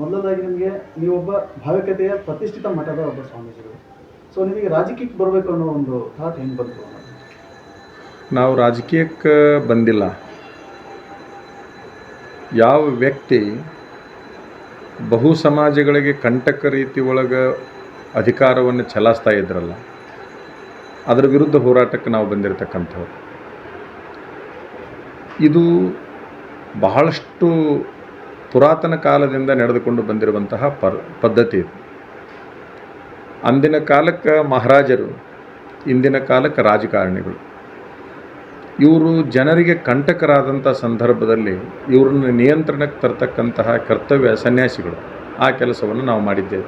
ಮೊದಲದಾಗಿ ನಿಮಗೆ ನೀವೊಬ್ಬ ಭಾವಿಕತೆಯ ಪ್ರತಿಷ್ಠಿತ ಮಠದ ಒಬ್ಬ ಸ್ವಾಮೀಜಿಗಳು. ಸೊ ನಿಮಗೆ ರಾಜಕೀಯಕ್ಕೆ ಬರಬೇಕು ಅನ್ನೋ ಒಂದು ಥಾಟ್ ಹೆಂಗೆ ಬಂತು? ನಾವು ರಾಜಕೀಯಕ್ಕೆ ಬಂದಿಲ್ಲ. ಯಾವ ವ್ಯಕ್ತಿ ಬಹು ಸಮಾಜಗಳಿಗೆ ಕಂಟಕ ರೀತಿ ಒಳಗೆ ಅಧಿಕಾರವನ್ನು ಚಲಾಯಿಸ್ತಾ ಇದ್ರಲ್ಲ, ಅದರ ವಿರುದ್ಧ ಹೋರಾಟಕ್ಕೆ ನಾವು ಬಂದಿರತಕ್ಕಂಥವ್ರು. ಇದು ಬಹಳಷ್ಟು ಪುರಾತನ ಕಾಲದಿಂದ ನಡೆದುಕೊಂಡು ಬಂದಿರುವಂತಹ ಪದ್ಧತಿ ಇದು. ಅಂದಿನ ಕಾಲಕ್ಕೆ ಮಹಾರಾಜರು, ಇಂದಿನ ಕಾಲಕ್ಕೆ ರಾಜಕಾರಣಿಗಳು. ಇವರು ಜನರಿಗೆ ಕಂಟಕರಾದಂಥ ಸಂದರ್ಭದಲ್ಲಿ ಇವ್ರನ್ನ ನಿಯಂತ್ರಣಕ್ಕೆ ತರ್ತಕ್ಕಂತಹ ಕರ್ತವ್ಯ ಸನ್ಯಾಸಿಗಳು. ಆ ಕೆಲಸವನ್ನು ನಾವು ಮಾಡಿದ್ದೇವೆ.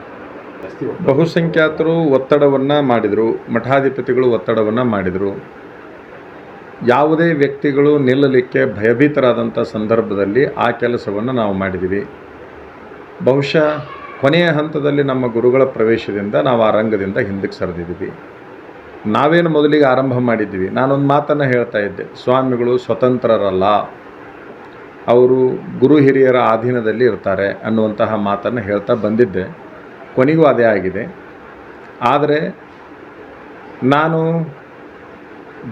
ಬಹುಸಂಖ್ಯಾತರು ಒತ್ತಡವನ್ನು ಮಾಡಿದರು, ಮಠಾಧಿಪತಿಗಳು ಒತ್ತಡವನ್ನು ಮಾಡಿದರು. ಯಾವುದೇ ವ್ಯಕ್ತಿಗಳು ನಿಲ್ಲಲಿಕ್ಕೆ ಭಯಭೀತರಾದಂಥ ಸಂದರ್ಭದಲ್ಲಿ ಆ ಕೆಲಸವನ್ನು ನಾವು ಮಾಡಿದ್ದೀವಿ. ಬಹುಶಃ ಕೊನೆಯ ಹಂತದಲ್ಲಿ ನಮ್ಮ ಗುರುಗಳ ಪ್ರವೇಶದಿಂದ ನಾವು ಆ ರಂಗದಿಂದ ಹಿಂದಕ್ಕೆ ಸರಿದಿದ್ದೀವಿ. ನಾವೇನು ಮೊದಲಿಗೆ ಆರಂಭ ಮಾಡಿದ್ದೀವಿ. ನಾನೊಂದು ಮಾತನ್ನು ಹೇಳ್ತಾ ಇದ್ದೆ. ಸ್ವಾಮಿಗಳು ಸ್ವತಂತ್ರರಲ್ಲ. ಅವರು ಗುರು ಹಿರಿಯರ ಅಧೀನದಲ್ಲಿ ಇರ್ತಾರೆ ಅನ್ನುವಂತಹ ಮಾತನ್ನು ಹೇಳ್ತಾ ಬಂದಿದ್ದೆ. ಕೊನೆಗೂ ಅದೇ ಆಗಿದೆ. ಆದರೆ ನಾನು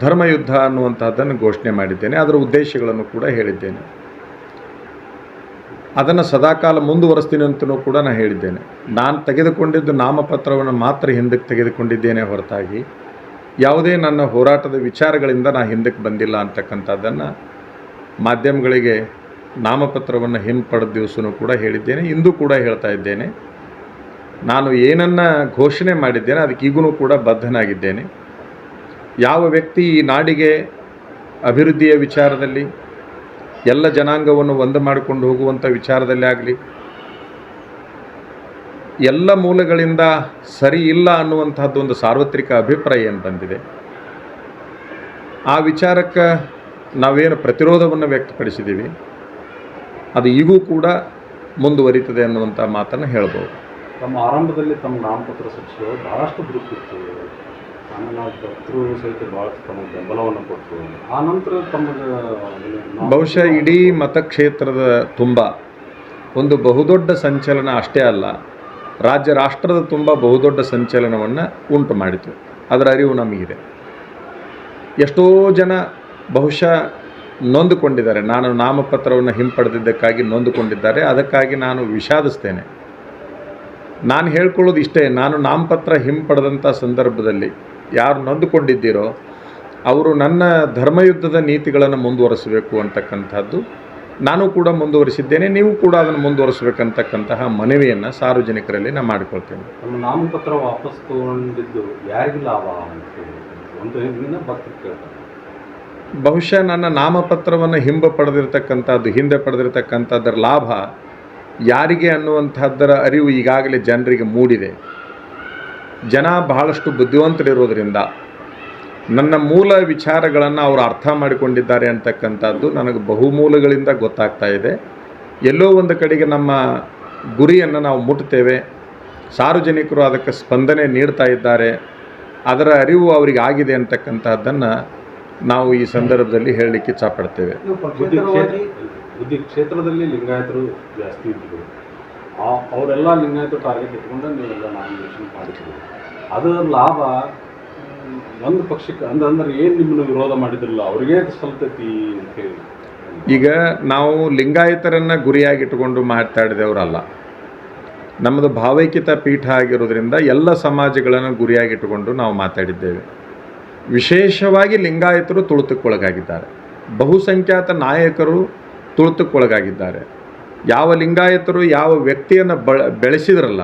ಧರ್ಮಯುದ್ಧ ಅನ್ನುವಂತಹದ್ದನ್ನು ಘೋಷಣೆ ಮಾಡಿದ್ದೇನೆ. ಅದರ ಉದ್ದೇಶಗಳನ್ನು ಕೂಡ ಹೇಳಿದ್ದೇನೆ. ಅದನ್ನು ಸದಾಕಾಲ ಮುಂದುವರಿಸ್ತೀನಿ ಅಂತಲೂ ಕೂಡ ನಾನು ಹೇಳಿದ್ದೇನೆ. ನಾನು ತೆಗೆದುಕೊಂಡಿದ್ದು ನಾಮಪತ್ರವನ್ನು ಮಾತ್ರ ಹಿಂದಕ್ಕೆ ತೆಗೆದುಕೊಂಡಿದ್ದೇನೆ ಹೊರತಾಗಿ. ಯಾವುದೇ ನನ್ನ ಹೋರಾಟದ ವಿಚಾರಗಳಿಂದ ನಾನು ಹಿಂದಕ್ಕೆ ಬಂದಿಲ್ಲ ಅಂತಕ್ಕಂಥದ್ದನ್ನು ಮಾಧ್ಯಮಗಳಿಗೆ ನಾಮಪತ್ರವನ್ನು ಹಿಂಪಡೆದ ದಿವಸನೂ ಕೂಡ ಹೇಳಿದ್ದೇನೆ. ಇಂದು ಕೂಡ ಹೇಳ್ತಾ ಇದ್ದೇನೆ. ನಾನು ಏನನ್ನು ಘೋಷಣೆ ಮಾಡಿದ್ದೇನೆ, ಅದಕ್ಕೆ ಈಗೂ ಕೂಡ ಬದ್ಧನಾಗಿದ್ದೇನೆ. ಯಾವ ವ್ಯಕ್ತಿ ಈ ನಾಡಿಗೆ ಅಭಿವೃದ್ಧಿಯ ವಿಚಾರದಲ್ಲಿ ಎಲ್ಲ ಜನಾಂಗವನ್ನು ಒಂದು ಮಾಡಿಕೊಂಡು ಹೋಗುವಂಥ ವಿಚಾರದಲ್ಲಿ ಆಗಲಿ, ಎಲ್ಲ ಮೂಲಗಳಿಂದ ಸರಿ ಇಲ್ಲ ಅನ್ನುವಂಥದ್ದು ಒಂದು ಸಾರ್ವತ್ರಿಕ ಅಭಿಪ್ರಾಯ ಏನು ಬಂದಿದೆ? ಆ ವಿಚಾರಕ್ಕೆ ನಾವೇನು ಪ್ರತಿರೋಧವನ್ನು ವ್ಯಕ್ತಪಡಿಸಿದ್ದೀವಿ? ಅದು ಈಗೂ ಕೂಡ ಮುಂದುವರಿತದೆ ಅನ್ನುವಂಥ ಮಾತನ್ನು ಹೇಳ್ಬೋದು. ತಮ್ಮ ಆರಂಭದಲ್ಲಿ ತಮ್ಮ ನಾಮಪತ್ರ ಸಚಿವರು ಬಹಳಷ್ಟು ಬಿರುಕಿತ್ತು ಆಮೇಲೆ ಸಹಿತ ಬೆಂಬಲವನ್ನು ಬಹುಶಃ ಇಡೀ ಮತಕ್ಷೇತ್ರದ ತುಂಬ. ಒಂದು ಬಹುದೊಡ್ಡ ಸಂಚಲನ ಅಷ್ಟೇ ಅಲ್ಲ, ರಾಜ್ಯ ರಾಷ್ಟ್ರದ ತುಂಬ ಬಹುದೊಡ್ಡ ಸಂಚಲನವನ್ನು ಉಂಟು ಮಾಡಿತು. ಅದರ ಅರಿವು ನಮಗಿದೆ. ಎಷ್ಟೋ ಜನ ಬಹುಶಃ ನೊಂದುಕೊಂಡಿದ್ದಾರೆ. ನಾನು ನಾಮಪತ್ರವನ್ನು ಹಿಂಪಡೆದಿದ್ದಕ್ಕಾಗಿ ನೊಂದುಕೊಂಡಿದ್ದಾರೆ. ಅದಕ್ಕಾಗಿ ನಾನು ವಿಷಾದಿಸ್ತೇನೆ. ನಾನು ಹೇಳ್ಕೊಳ್ಳೋದು ಇಷ್ಟೇ. ನಾನು ನಾಮಪತ್ರ ಹಿಂಪಡೆದಂಥ ಸಂದರ್ಭದಲ್ಲಿ ಯಾರು ನೊಂದುಕೊಂಡಿದ್ದೀರೋ ಅವರು ನನ್ನ ಧರ್ಮಯುದ್ಧದ ನೀತಿಗಳನ್ನು ಮುಂದುವರಿಸಬೇಕು ಅಂತಕ್ಕಂಥದ್ದು. ನಾನು ಕೂಡ ಮುಂದುವರಿಸಿದ್ದೇನೆ ನೀವು ಕೂಡ ಅದನ್ನು ಮುಂದುವರಿಸಬೇಕಂತಕ್ಕಂತಹ ಮನವಿಯನ್ನು ಸಾರ್ವಜನಿಕರಲ್ಲಿ ನಾನು ಮಾಡಿಕೊಳ್ತೇನೆ. ನಮ್ಮ ನಾಮಪತ್ರ ವಾಪಸ್ ತಗೊಂಡಿದ್ದು ಯಾರಿಗೆ ಲಾಭ ಒಂದು ಬಹುಶಃ ನನ್ನ ನಾಮಪತ್ರವನ್ನು ಹಿಂಬ ಪಡೆದಿರತಕ್ಕಂಥದ್ದು ಹಿಂದೆ ಪಡೆದಿರತಕ್ಕಂಥದ್ದರ ಲಾಭ ಯಾರಿಗೆ ಅನ್ನುವಂಥದ್ದರ ಅರಿವು ಈಗಾಗಲೇ ಜನರಿಗೆ ಮೂಡಿದೆ. ಜನ ಬಹಳಷ್ಟು ಬುದ್ಧಿವಂತರಿರೋದರಿಂದ ನನ್ನ ಮೂಲ ವಿಚಾರಗಳನ್ನು ಅವರು ಅರ್ಥ ಮಾಡಿಕೊಂಡಿದ್ದಾರೆ ಅಂತಕ್ಕಂಥದ್ದು ನನಗೆ ಬಹುಮೂಲಗಳಿಂದ ಗೊತ್ತಾಗ್ತಾ ಇದೆ. ಎಲ್ಲೋ ಒಂದು ಕಡೆಗೆ ನಮ್ಮ ಗುರಿಯನ್ನು ನಾವು ಮುಟ್ತೇವೆ. ಸಾರ್ವಜನಿಕರು ಅದಕ್ಕೆ ಸ್ಪಂದನೆ ನೀಡ್ತಾ ಇದ್ದಾರೆ. ಅದರ ಅರಿವು ಅವರಿಗೆ ಆಗಿದೆ ಅಂತಕ್ಕಂಥದ್ದನ್ನು ನಾವು ಈ ಸಂದರ್ಭದಲ್ಲಿ ಹೇಳಲಿಕ್ಕೆ ಇಚ್ಛಪಡ್ತೇವೆ. ಲಿಂಗಾಯತರು ಜಾಸ್ತಿ ಅವರೆಲ್ಲ ಲಿಂಗಾಯತ ಟಾರ್ಗೆಟ್ ಇಟ್ಕೊಂಡು ನೀವೆಲ್ಲ ನಾಮಿನೇಷನ್ ಮಾಡಿದ್ರು ಅದರ ಲಾಭ. ಒಂದು ಪಕ್ಷಕ್ಕೆ ಅಂದ್ರೆ ಅಂದ್ರೆ ಏನು ನಿಮ್ಮನ್ನು ವಿರೋಧ ಮಾಡಿದ್ರಲ್ಲ, ಅವ್ರಿಗೆ ಸಲ್ತತಿ ಅಂತ ಹೇಳಿ. ಈಗ ನಾವು ಲಿಂಗಾಯತರನ್ನು ಗುರಿಯಾಗಿಟ್ಟುಕೊಂಡು ಮಾತಾಡಿದವರಲ್ಲ. ನಮ್ಮದು ಭಾವೈಕ್ಯತಾ ಪೀಠ ಆಗಿರೋದ್ರಿಂದ ಎಲ್ಲ ಸಮಾಜಗಳನ್ನು ಗುರಿಯಾಗಿಟ್ಟುಕೊಂಡು ನಾವು ಮಾತಾಡಿದ್ದೇವೆ. ವಿಶೇಷವಾಗಿ ಲಿಂಗಾಯತರು ತುಳಿತಕ್ಕೊಳಗಾಗಿದ್ದಾರೆ. ಬಹುಸಂಖ್ಯಾತ ನಾಯಕರು ತುಳಿತಕ್ಕೊಳಗಾಗಿದ್ದಾರೆ. ಯಾವ ಲಿಂಗಾಯತರು ಯಾವ ವ್ಯಕ್ತಿಯನ್ನು ಬಳ, ಬೆಳೆಸಿದ್ರಲ್ಲ,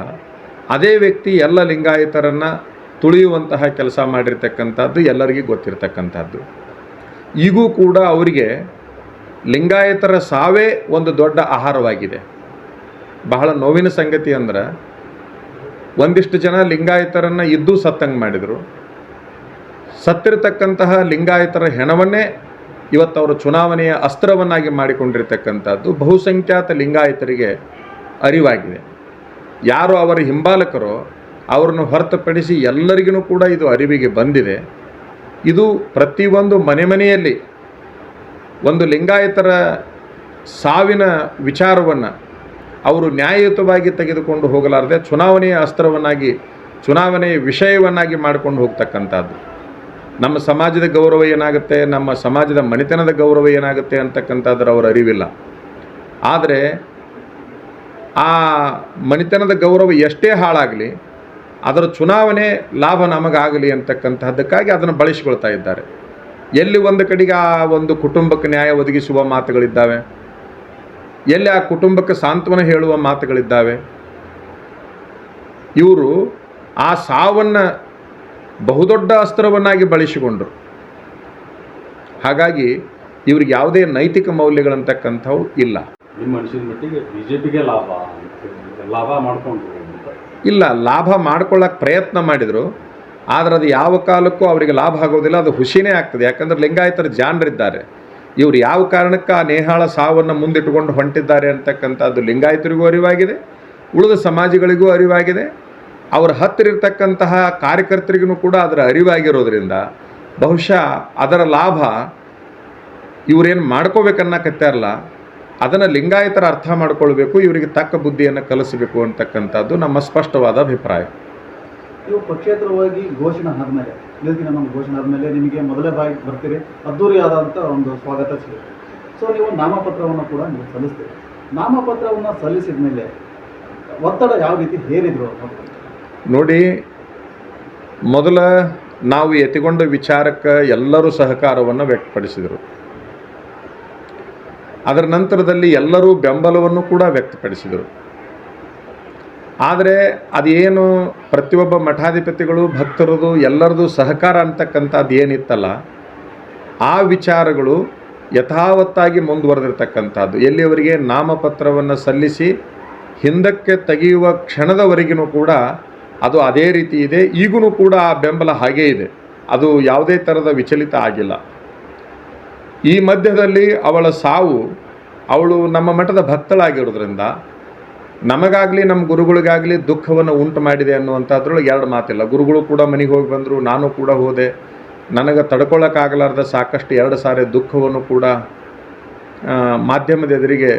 ಅದೇ ವ್ಯಕ್ತಿ ಎಲ್ಲ ಲಿಂಗಾಯತರನ್ನು ತುಳಿಯುವಂತಹ ಕೆಲಸ ಮಾಡಿರ್ತಕ್ಕಂಥದ್ದು ಎಲ್ಲರಿಗೂ ಗೊತ್ತಿರ್ತಕ್ಕಂಥದ್ದು. ಈಗೂ ಕೂಡ ಅವರಿಗೆ ಲಿಂಗಾಯತರ ಸಾವೇ ಒಂದು ದೊಡ್ಡ ಆಹಾರವಾಗಿದೆ. ಬಹಳ ನೋವಿನ ಸಂಗತಿ ಅಂದ್ರೆ, ಒಂದಿಷ್ಟು ಜನ ಲಿಂಗಾಯತರನ್ನು ಇದ್ದು ಸತ್ತಂಗೆ ಮಾಡಿದರು. ಸತ್ತಿರತಕ್ಕಂತಹ ಲಿಂಗಾಯತರ ಹೆಣವನ್ನೇ ಇವತ್ತು ಅವರು ಚುನಾವಣೆಯ ಅಸ್ತ್ರವನ್ನಾಗಿ ಮಾಡಿಕೊಂಡಿರ್ತಕ್ಕಂಥದ್ದು ಬಹುಸಂಖ್ಯಾತ ಲಿಂಗಾಯತರಿಗೆ ಅರಿವಾಗಿದೆ. ಯಾರು ಅವರ ಹಿಂಬಾಲಕರೋ ಅವರನ್ನು ಹೊರತುಪಡಿಸಿ ಎಲ್ಲರಿಗೂ ಕೂಡ ಇದು ಅರಿವಿಗೆ ಬಂದಿದೆ. ಇದು ಪ್ರತಿಯೊಂದು ಮನೆ ಮನೆಯಲ್ಲಿ ಒಂದು ಲಿಂಗಾಯತರ ಸಾವಿನ ವಿಚಾರವನ್ನು ಅವರು ನ್ಯಾಯಯುತವಾಗಿ ತೆಗೆದುಕೊಂಡು ಹೋಗಲಾರದೆ ಚುನಾವಣೆಯ ಅಸ್ತ್ರವನ್ನಾಗಿ, ಚುನಾವಣೆಯ ವಿಷಯವನ್ನಾಗಿ ಮಾಡಿಕೊಂಡು ಹೋಗ್ತಕ್ಕಂಥದ್ದು. ನಮ್ಮ ಸಮಾಜದ ಗೌರವ ಏನಾಗುತ್ತೆ? ನಮ್ಮ ಸಮಾಜದ ಮನೆತನದ ಗೌರವ ಏನಾಗುತ್ತೆ ಅಂತಕ್ಕಂಥದ್ರ ಅವರ ಅರಿವಿಲ್ಲ. ಆದರೆ ಆ ಮನೆತನದ ಗೌರವ ಎಷ್ಟೇ ಹಾಳಾಗಲಿ, ಅದರ ಚುನಾವಣೆ ಲಾಭ ನಮಗಾಗಲಿ ಅಂತಕ್ಕಂತಹದ್ದಕ್ಕಾಗಿ ಅದನ್ನು ಬಳಸಿಕೊಳ್ತಾ ಇದ್ದಾರೆ. ಎಲ್ಲಿ ಒಂದು ಕಡೆಗೆ ಆ ಒಂದು ಕುಟುಂಬಕ್ಕೆ ನ್ಯಾಯ ಒದಗಿಸುವ ಮಾತುಗಳಿದ್ದಾವೆ? ಎಲ್ಲಿ ಆ ಕುಟುಂಬಕ್ಕೆ ಸಾಂತ್ವನ ಹೇಳುವ ಮಾತುಗಳಿದ್ದಾವೆ? ಇವರು ಆ ಸಾವನ್ನು ಬಹುದೊಡ್ಡ ಅಸ್ತ್ರವನ್ನಾಗಿ ಬಳಸಿಕೊಂಡರು. ಹಾಗಾಗಿ ಇವ್ರಿಗೆ ಯಾವುದೇ ನೈತಿಕ ಮೌಲ್ಯಗಳಂತಕ್ಕಂಥವು ಇಲ್ಲ. ಇಲ್ಲ ಲಾಭ ಮಾಡ್ಕೊಳ್ಳೋಕೆ ಪ್ರಯತ್ನ ಮಾಡಿದರು. ಆದರೆ ಅದು ಯಾವ ಕಾಲಕ್ಕೂ ಅವರಿಗೆ ಲಾಭ ಆಗೋದಿಲ್ಲ ಅದು ಹುಸಿನೇ ಆಗ್ತದೆ. ಯಾಕಂದರೆ ಲಿಂಗಾಯತರ ಜಾಣರಿದ್ದಾರೆ. ಇವರು ಯಾವ ಕಾರಣಕ್ಕೆ ಆ ನೇಹಾಳ ಸಾವನ್ನು ಮುಂದಿಟ್ಟುಕೊಂಡು ಹೊಂಟಿದ್ದಾರೆ ಅಂತಕ್ಕಂಥದ್ದು ಲಿಂಗಾಯತರಿಗೂ ಅರಿವಾಗಿದೆ ಉಳಿದ ಸಮಾಜಗಳಿಗೂ ಅರಿವಾಗಿದೆ. ಅವರ ಹತ್ತಿರ ಇರ್ತಕ್ಕಂತಹ ಕಾರ್ಯಕರ್ತರಿಗೂ ಕೂಡ ಅದರ ಅರಿವಾಗಿರೋದ್ರಿಂದ ಬಹುಶಃ ಅದರ ಲಾಭ ಇವರೇನು ಮಾಡ್ಕೋಬೇಕನ್ನಕತ್ತಾರಲ್ಲ ಅದನ್ನು ಲಿಂಗಾಯತರ ಅರ್ಥ ಮಾಡ್ಕೊಳ್ಬೇಕು, ಇವರಿಗೆ ತಕ್ಕ ಬುದ್ಧಿಯನ್ನು ಕಲಿಸಬೇಕು ಅಂತಕ್ಕಂಥದ್ದು ನಮ್ಮ ಸ್ಪಷ್ಟವಾದ ಅಭಿಪ್ರಾಯ. ನೀವು ಪಕ್ಷೇತರವಾಗಿ ಘೋಷಣೆ ಆದಮೇಲೆ ಇವತ್ತಿನ ನಮ್ಮ ಘೋಷಣೆ ಆದಮೇಲೆ ನಿಮಗೆ ಮೊದಲೇ ಬಾಯಿ ಬರ್ತೀರಿ ಅದ್ದೂರಿಯಾದಂಥ ಒಂದು ಸ್ವಾಗತ ಸಿಗುತ್ತೆ. ಸೊ ನೀವು ನಾಮಪತ್ರವನ್ನು ಕೂಡ ನೀವು ಸಲ್ಲಿಸ್ತೀರಿ. ನಾಮಪತ್ರವನ್ನು ಸಲ್ಲಿಸಿದ ಮೇಲೆ ಒತ್ತಡ ಯಾವ ರೀತಿ ಹೇರಿದ್ರು ನೋಡಿ, ಮೊದಲ ನಾವು ಎತ್ತಿಕೊಂಡ ವಿಚಾರಕ್ಕೆ ಎಲ್ಲರೂ ಸಹಕಾರವನ್ನು ವ್ಯಕ್ತಪಡಿಸಿದರು. ಅದರ ನಂತರದಲ್ಲಿ ಎಲ್ಲರೂ ಬೆಂಬಲವನ್ನು ಕೂಡ ವ್ಯಕ್ತಪಡಿಸಿದರು. ಆದರೆ, ಅದೇನು ಪ್ರತಿಯೊಬ್ಬ ಮಠಾಧಿಪತಿಗಳು ಭಕ್ತರದು ಎಲ್ಲರದು ಸಹಕಾರ ಅಂತಕ್ಕಂಥದ್ದು ಏನಿತ್ತಲ್ಲ, ಆ ವಿಚಾರಗಳು ಯಥಾವತ್ತಾಗಿ ಮುಂದುವರೆದಿರ್ತಕ್ಕಂಥದ್ದು. ಎಲ್ಲಿಯವರಿಗೆ ನಾಮಪತ್ರವನ್ನು ಸಲ್ಲಿಸಿ ಹಿಂದಕ್ಕೆ ತೆಗೆಯುವ ಕ್ಷಣದವರೆಗೂ ಕೂಡ ಅದು ಅದೇ ರೀತಿ ಇದೆ. ಈಗೂ ಕೂಡ ಆ ಬೆಂಬಲ ಹಾಗೇ ಇದೆ. ಅದು ಯಾವುದೇ ಥರದ ವಿಚಲಿತ ಆಗಿಲ್ಲ. ಈ ಮಧ್ಯದಲ್ಲಿ ಅವಳ ಸಾವು, ಅವಳು ನಮ್ಮ ಮಠದ ಭಕ್ತಳಾಗಿರೋದ್ರಿಂದ ನಮಗಾಗಲಿ, ನಮ್ಮ ಗುರುಗಳಿಗಾಗಲಿ ದುಃಖವನ್ನು ಉಂಟು ಮಾಡಿದೆ ಅನ್ನುವಂಥದ್ರೊಳಗೆ ಎರಡು ಮಾತಿಲ್ಲ. ಗುರುಗಳು ಕೂಡ ಮನೆಗೆ ಹೋಗಿ ಬಂದರು, ನಾನು ಕೂಡ ಹೋದೆ. ನನಗೆ ತಡ್ಕೊಳ್ಳೋಕ್ಕಾಗಲಾರ್ದ ಸಾಕಷ್ಟು ಎರಡು ಸಾರಿ ದುಃಖವನ್ನು ಕೂಡ ಮಾಧ್ಯಮದ ಎದುರಿಗೆ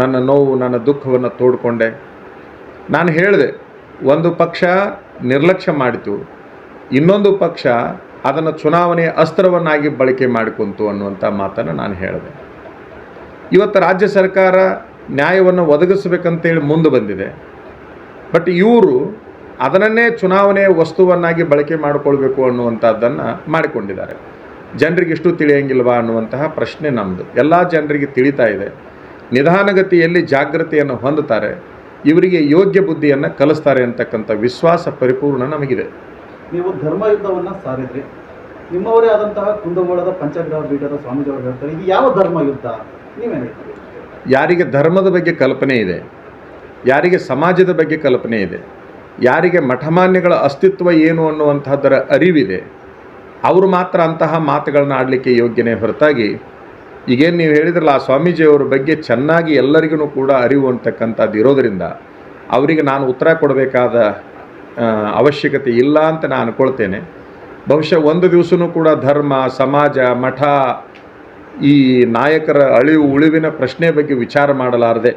ನನ್ನ ನೋವು, ನನ್ನ ದುಃಖವನ್ನು ತೋಡ್ಕೊಂಡೆ. ನಾನು ಹೇಳಿದೆ ಒಂದು ಪಕ್ಷ ನಿರ್ಲಕ್ಷ್ಯ ಮಾಡಿತು, ಇನ್ನೊಂದು ಪಕ್ಷ ಅದನ್ನು ಚುನಾವಣೆಯ ಅಸ್ತ್ರವನ್ನಾಗಿ ಬಳಕೆ ಮಾಡಿಕೊಂತು ಅನ್ನುವಂಥ ಮಾತನ್ನು ನಾನು ಹೇಳಿದೆ. ಇವತ್ತು ರಾಜ್ಯ ಸರ್ಕಾರ ನ್ಯಾಯವನ್ನು ಒದಗಿಸಬೇಕಂತೇಳಿ ಮುಂದೆ ಬಂದಿದೆ. ಬಟ್ ಇವರು ಅದನ್ನೇ ಚುನಾವಣೆಯ ವಸ್ತುವನ್ನಾಗಿ ಬಳಕೆ ಮಾಡಿಕೊಳ್ಬೇಕು ಅನ್ನುವಂಥದ್ದನ್ನು ಮಾಡಿಕೊಂಡಿದ್ದಾರೆ. ಜನರಿಗೆ ಇಷ್ಟು ತಿಳಿಯಂಗಿಲ್ವಾ ಅನ್ನುವಂತಹ ಪ್ರಶ್ನೆ ನಮ್ಮದು ಎಲ್ಲ ಜನರಿಗೆ ತಿಳಿತಾ ಇದೆ. ನಿಧಾನಗತಿಯಲ್ಲಿ ಜಾಗೃತಿಯನ್ನು ಹೊಂದುತ್ತಾರೆ. ಇವರಿಗೆ ಯೋಗ್ಯ ಬುದ್ಧಿಯನ್ನು ಕಲಿಸ್ತಾರೆ ಅಂತಕ್ಕಂಥ ವಿಶ್ವಾಸ ಪರಿಪೂರ್ಣ ನಮಗಿದೆ. ನೀವು ಧರ್ಮಯುದ್ಧವನ್ನು ಸಾರಿದ್ರಿ. ನಿಮ್ಮವರೇ ಆದಂತಹ ಕುಂದಗೋಳದ ಪಂಚಗ್ರಹ ಪೀಠದ ಸ್ವಾಮೀಜಿಯವರು ಹೇಳ್ತಾರೆ ಇದು ಯಾವ ಧರ್ಮ ಯುದ್ಧ? ನೀವೇನು ಯಾರಿಗೆ ಧರ್ಮದ ಬಗ್ಗೆ ಕಲ್ಪನೆ ಇದೆ ಯಾರಿಗೆ ಸಮಾಜದ ಬಗ್ಗೆ ಕಲ್ಪನೆ ಇದೆ ಯಾರಿಗೆ ಮಠಮಾನ್ಯಗಳ ಅಸ್ತಿತ್ವ ಏನು ಅನ್ನುವಂತಹದ್ದರ ಅರಿವಿದೆ ಅವರು ಮಾತ್ರ ಅಂತಹ ಮಾತುಗಳನ್ನ ಆಡಲಿಕ್ಕೆ ಯೋಗ್ಯನೇ ಹೊರತಾಗಿ ಈಗೇನು ನೀವು ಹೇಳಿದ್ರಲ್ಲ, ಆ ಸ್ವಾಮೀಜಿಯವರ ಬಗ್ಗೆ ಚೆನ್ನಾಗಿ ಎಲ್ಲರಿಗೂ ಕೂಡ ಅರಿವು ಅಂತಕ್ಕಂಥದ್ದು ಇರೋದರಿಂದ ಅವರಿಗೆ ನಾನು ಉತ್ತರ ಕೊಡಬೇಕಾದ ಅವಶ್ಯಕತೆ ಇಲ್ಲ ಅಂತ ನಾನು ಅನ್ಕೊಳ್ತೇನೆ. ಬಹುಶಃ ಒಂದು ದಿವಸನೂ ಕೂಡ ಧರ್ಮ, ಸಮಾಜ, ಮಠ ಈ ನಾಯಕರ ಅಳಿವು, ಉಳಿವಿನ ಪ್ರಶ್ನೆ ಬಗ್ಗೆ ವಿಚಾರ ಮಾಡಲಾರದೆ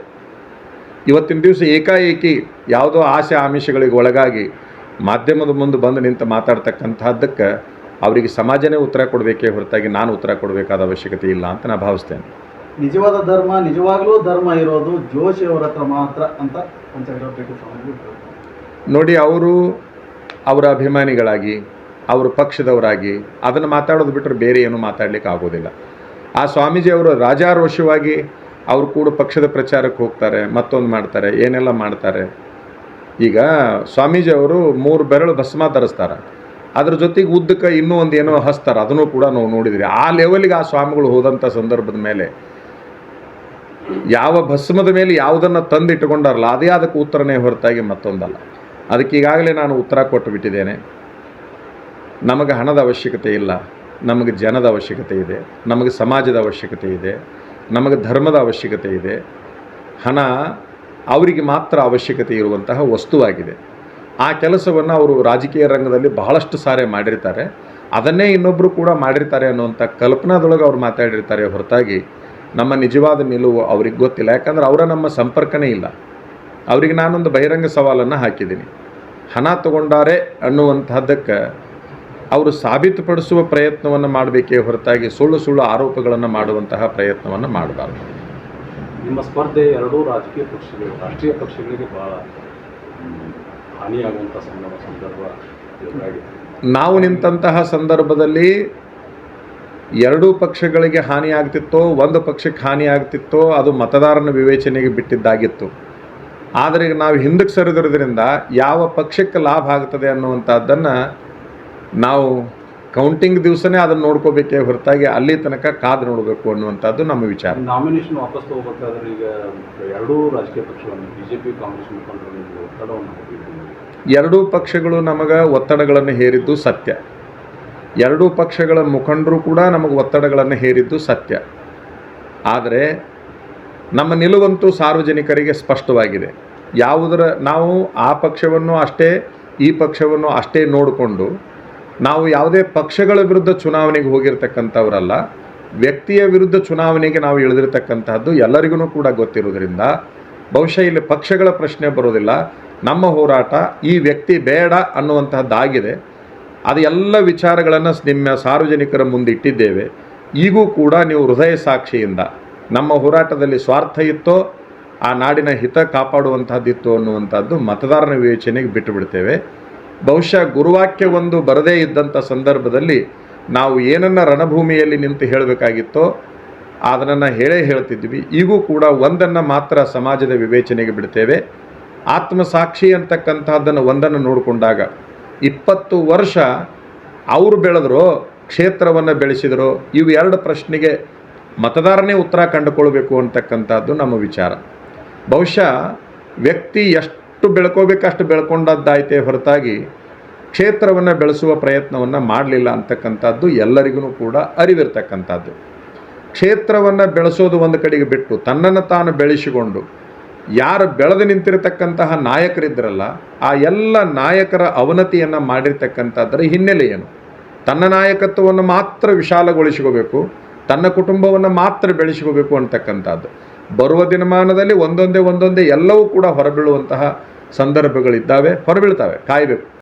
ಇವತ್ತಿನ ದಿವಸ ಏಕಾಏಕಿ ಯಾವುದೋ ಆಸೆ ಆಮಿಷಗಳಿಗೆ ಒಳಗಾಗಿ ಮಾಧ್ಯಮದ ಮುಂದೆ ಬಂದು ನಿಂತು ಮಾತಾಡ್ತಕ್ಕಂಥದ್ದಕ್ಕೆ ಅವರಿಗೆ ಸಮಾಜನೇ ಉತ್ತರ ಕೊಡಬೇಕೇ ಹೊರತಾಗಿ ನಾನು ಉತ್ತರ ಕೊಡಬೇಕಾದ ಅವಶ್ಯಕತೆ ಇಲ್ಲ ಅಂತ ನಾನು ಭಾವಿಸ್ತೇನೆ. ನಿಜವಾದ ಧರ್ಮ ನಿಜವಾಗಲೂ ಧರ್ಮ ಇರೋದು ಜೋಶಿಯವರ ಹತ್ರ ಮಾತ್ರ ಅಂತ ನೋಡಿ ಅವರು ಅವರ ಅಭಿಮಾನಿಗಳಾಗಿ ಅವರ ಪಕ್ಷದವರಾಗಿ ಅದನ್ನು ಮಾತಾಡೋದು ಬಿಟ್ಟರೆ ಬೇರೆ ಏನು ಮಾತಾಡಲಿಕ್ಕೆ ಆಗೋದಿಲ್ಲ. ಆ ಸ್ವಾಮೀಜಿ ಅವರು ರಾಜಾರೋಷವಾಗಿ ಅವರು ಕೂಡ ಪಕ್ಷದ ಪ್ರಚಾರಕ್ಕೆ ಹೋಗ್ತಾರೆ ಮತ್ತೊಂದು ಮಾಡ್ತಾರೆ ಏನೆಲ್ಲ ಮಾಡ್ತಾರೆ. ಈಗ ಸ್ವಾಮೀಜಿ ಅವರು ಮೂರು ಬೆರಳು ಭಸ್ಮ ಧರಿಸ್ತಾರೆ. ಅದ್ರ ಜೊತೆಗೆ ಉದ್ದಕ್ಕೆ ಇನ್ನೂ ಒಂದು ಏನೋ ಹಸ್ತಾರೆ, ಅದನ್ನು ಕೂಡ ನಾವು ನೋಡಿದ್ರಿ ಆ ಲೆವೆಲ್ಗೆ ಆ ಸ್ವಾಮಿಗಳು ಹೋದಂಥ ಸಂದರ್ಭದ ಮೇಲೆ ಯಾವ ಭಸ್ಮದ ಮೇಲೆ ಯಾವುದನ್ನು ತಂದಿಟ್ಟುಕೊಂಡಾರಲ್ಲ, ಅದೇ ಅದಕ್ಕೆ ಉತ್ತರನೇ ಹೊರತಾಗಿ ಮತ್ತೊಂದಲ್ಲ. ಅದಕ್ಕೆ ಈಗಾಗಲೇ ನಾನು ಉತ್ತರ ಕೊಟ್ಟು ಬಿಟ್ಟಿದ್ದೇನೆ. ನಮಗೆ ಹಣದ ಅವಶ್ಯಕತೆ ಇಲ್ಲ, ನಮಗೆ ಜನದ ಅವಶ್ಯಕತೆ ಇದೆ, ನಮಗೆ ಸಮಾಜದ ಅವಶ್ಯಕತೆ ಇದೆ, ನಮಗೆ ಧರ್ಮದ ಅವಶ್ಯಕತೆ ಇದೆ. ಹಣ ಅವರಿಗೆ ಮಾತ್ರ ಅವಶ್ಯಕತೆ ಇರುವಂತಹ ವಸ್ತುವಾಗಿದೆ. ಆ ಕೆಲಸವನ್ನು ಅವರು ರಾಜಕೀಯ ರಂಗದಲ್ಲಿ ಬಹಳಷ್ಟು ಸಾರಿ ಮಾಡಿರ್ತಾರೆ. ಅದನ್ನೇ ಇನ್ನೊಬ್ಬರು ಕೂಡ ಮಾಡಿರ್ತಾರೆ ಅನ್ನುವಂಥ ಕಲ್ಪನಾದೊಳಗೆ ಅವ್ರು ಮಾತಾಡಿರ್ತಾರೆ ಹೊರತಾಗಿ ನಮ್ಮ ನಿಜವಾದ ನಿಲುವು ಅವ್ರಿಗೆ ಗೊತ್ತಿಲ್ಲ. ಯಾಕಂದ್ರೆ ಅವರ ನಮ್ಮ ಸಂಪರ್ಕನೇ ಇಲ್ಲ. ಅವರಿಗೆ ನಾನೊಂದು ಬಹಿರಂಗ ಸವಾಲನ್ನು ಹಾಕಿದ್ದೀನಿ. ಹಣ ತಗೊಂಡಾರೆ ಅನ್ನುವಂಥದ್ದಕ್ಕೆ ಅವರು ಸಾಬೀತುಪಡಿಸುವ ಪ್ರಯತ್ನವನ್ನು ಮಾಡಬೇಕೇ ಹೊರತಾಗಿ ಸುಳ್ಳು ಸುಳ್ಳು ಆರೋಪಗಳನ್ನು ಮಾಡುವಂತಹ ಪ್ರಯತ್ನವನ್ನು ಮಾಡಬಾರ್ದು. ನಿಮ್ಮ ಸ್ಪರ್ಧೆ ಎರಡೂ ರಾಜಕೀಯ ಪಕ್ಷಗಳು ರಾಷ್ಟ್ರೀಯ ಪಕ್ಷಗಳಿಗೆ ಹ್ಮ್, ಹಾನಿಯಾಗುವಂಥ ಸಂದರ್ಭ ಸಂದರ್ಭ ಎದುರಾಗಿದೆ ನಾವು ನಿಂತಹ ಸಂದರ್ಭದಲ್ಲಿ ಎರಡೂ ಪಕ್ಷಗಳಿಗೆ ಹಾನಿ ಆಗ್ತಿತ್ತೋ ಒಂದು ಪಕ್ಷಕ್ಕೆ ಹಾನಿ ಆಗ್ತಿತ್ತೋ ಅದು ಮತದಾರನ ವಿವೇಚನೆಗೆ ಬಿಟ್ಟಿದ್ದಾಗಿತ್ತು. ಆದರೆ ಈಗ ನಾವು ಹಿಂದಕ್ಕೆ ಸರಿದಿರೋದ್ರಿಂದ ಯಾವ ಪಕ್ಷಕ್ಕೆ ಲಾಭ ಆಗ್ತದೆ ಅನ್ನುವಂಥದ್ದನ್ನು ನಾವು ಕೌಂಟಿಂಗ್ ದಿವಸನೇ ಅದನ್ನು ನೋಡ್ಕೋಬೇಕೇ ಹೊರತಾಗಿ ಅಲ್ಲಿ ತನಕ ಕಾದು ನೋಡಬೇಕು ಅನ್ನುವಂಥದ್ದು ನಮ್ಮ ವಿಚಾರ. ನಾಮಿನೇಷನ್ ವಾಪಸ್ ತಗೋಬೇಕಾದ್ರೆ ಈಗ ಎರಡೂ ರಾಜಕೀಯ ಪಕ್ಷಗಳನ್ನು ಬಿಜೆಪಿ ಕಾಂಗ್ರೆಸ್ ಮುಖಂಡರು ಒತ್ತಡವನ್ನು ಎರಡೂ ಪಕ್ಷಗಳು ನಮಗೆ ಒತ್ತಡಗಳನ್ನು ಹೇರಿದ್ದು ಸತ್ಯ. ಎರಡೂ ಪಕ್ಷಗಳ ಮುಖಂಡರು ಕೂಡ ನಮಗೆ ಒತ್ತಡಗಳನ್ನು ಹೇರಿದ್ದು ಸತ್ಯ. ಆದರೆ ನಮ್ಮ ನಿಲುವಂತೂ ಸಾರ್ವಜನಿಕರಿಗೆ ಸ್ಪಷ್ಟವಾಗಿದೆ. ಯಾವುದರ ನಾವು ಆ ಪಕ್ಷವನ್ನು ಅಷ್ಟೇ, ಈ ಪಕ್ಷವನ್ನು ಅಷ್ಟೇ ನೋಡಿಕೊಂಡು ನಾವು ಯಾವುದೇ ಪಕ್ಷಗಳ ವಿರುದ್ಧ ಚುನಾವಣೆಗೆ ಹೋಗಿರ್ತಕ್ಕಂಥವರಲ್ಲ, ವ್ಯಕ್ತಿಯ ವಿರುದ್ಧ ಚುನಾವಣೆಗೆ ನಾವು ಇಳಿದಿರ್ತಕ್ಕಂತಹದ್ದು ಎಲ್ಲರಿಗೂ ಕೂಡ ಗೊತ್ತಿರೋದ್ರಿಂದ ಬಹುಶಃ ಇಲ್ಲಿ ಪಕ್ಷಗಳ ಪ್ರಶ್ನೆ ಬರೋದಿಲ್ಲ ನಮ್ಮ ಹೋರಾಟ ಈ ವ್ಯಕ್ತಿ ಬೇಡ ಅನ್ನುವಂತಹದ್ದಾಗಿದೆ. ಅದು ಎಲ್ಲ ವಿಚಾರಗಳನ್ನು ನಿಮ್ಮ ಸಾರ್ವಜನಿಕರ ಮುಂದೆ ಇಟ್ಟಿದ್ದೇವೆ ಈಗೂ ಕೂಡ ನೀವು ಹೃದಯ ಸಾಕ್ಷಿಯಿಂದ ನಮ್ಮ ಹೋರಾಟದಲ್ಲಿ ಸ್ವಾರ್ಥ ಇತ್ತೋ, ಆ ನಾಡಿನ ಹಿತ ಕಾಪಾಡುವಂತಹದ್ದಿತ್ತು ಅನ್ನುವಂಥದ್ದು ಮತದಾರನ ವಿವೇಚನೆಗೆ ಬಿಟ್ಟು ಬಿಡ್ತೇವೆ ಬಹುಶಃ ಗುರುವಾಕ್ಯ ಒಂದು ಬರದೇ ಇದ್ದಂಥ ಸಂದರ್ಭದಲ್ಲಿ ನಾವು ಏನನ್ನ ರಣಭೂಮಿಯಲ್ಲಿ ನಿಂತು ಹೇಳಬೇಕಾಗಿತ್ತೋ, ಅದನ್ನು ಹೇಳೇ ಹೇಳ್ತಿದ್ವಿ. ಈಗೂ ಕೂಡ ಒಂದನ್ನು ಮಾತ್ರ ಸಮಾಜದ ವಿವೇಚನೆಗೆ ಬಿಡ್ತೇವೆ. ಆತ್ಮಸಾಕ್ಷಿ ಅಂತಕ್ಕಂಥದ್ದನ್ನು ಒಂದನ್ನು ನೋಡಿಕೊಂಡಾಗ ಇಪ್ಪತ್ತು ವರ್ಷ ಅವರು ಬೆಳೆದ್ರು, ಕ್ಷೇತ್ರವನ್ನು ಬೆಳೆಸಿದರು, ಇವು ಎರಡು ಪ್ರಶ್ನೆಗೆ ಮತದಾರನೇ ಉತ್ತರ ಕಂಡುಕೊಳ್ಬೇಕು ಅಂತಕ್ಕಂಥದ್ದು ನಮ್ಮ ವಿಚಾರ. ಬಹುಶಃ ವ್ಯಕ್ತಿ ಎಷ್ಟು ಬೆಳ್ಕೋಬೇಕಷ್ಟು ಬೆಳ್ಕೊಂಡದ್ದಾಯ್ತೇ ಹೊರತಾಗಿ ಕ್ಷೇತ್ರವನ್ನು ಬೆಳೆಸುವ ಪ್ರಯತ್ನವನ್ನು ಮಾಡಲಿಲ್ಲ ಅಂತಕ್ಕಂಥದ್ದು ಎಲ್ಲರಿಗೂ ಕೂಡ ಅರಿವಿರ್ತಕ್ಕಂಥದ್ದು. ಕ್ಷೇತ್ರವನ್ನು ಬೆಳೆಸೋದು ಒಂದು ಕಡೆಗೆ ಬಿಟ್ಟು ತನ್ನನ್ನು ತಾನು ಬೆಳೆಸಿಕೊಂಡು ಯಾರು ಬೆಳೆದು ನಿಂತಿರತಕ್ಕಂತಹ ನಾಯಕರಿದ್ದರಲ್ಲ ಆ ಎಲ್ಲ ನಾಯಕರ ಅವನತಿಯನ್ನು ಮಾಡಿರ್ತಕ್ಕಂಥದ್ದರ ಹಿನ್ನೆಲೆ ಏನು? ತನ್ನ ನಾಯಕತ್ವವನ್ನು ಮಾತ್ರ ವಿಶಾಲಗೊಳಿಸಿಕೋಬೇಕು, ತನ್ನ ಕುಟುಂಬವನ್ನು ಮಾತ್ರ ಬೆಳೆಸಿಕೋಬೇಕು ಅಂತಕ್ಕಂಥದ್ದು. ಬರುವ ದಿನಮಾನದಲ್ಲಿ ಒಂದೊಂದೇ ಒಂದೊಂದೇ ಎಲ್ಲವೂ ಕೂಡ ಹೊರಬೀಳುವಂತಹ ಸಂದರ್ಭಗಳಿದ್ದಾವೆ, ಹೊರಬೀಳ್ತವೆ, ಕಾಯಬೇಕು.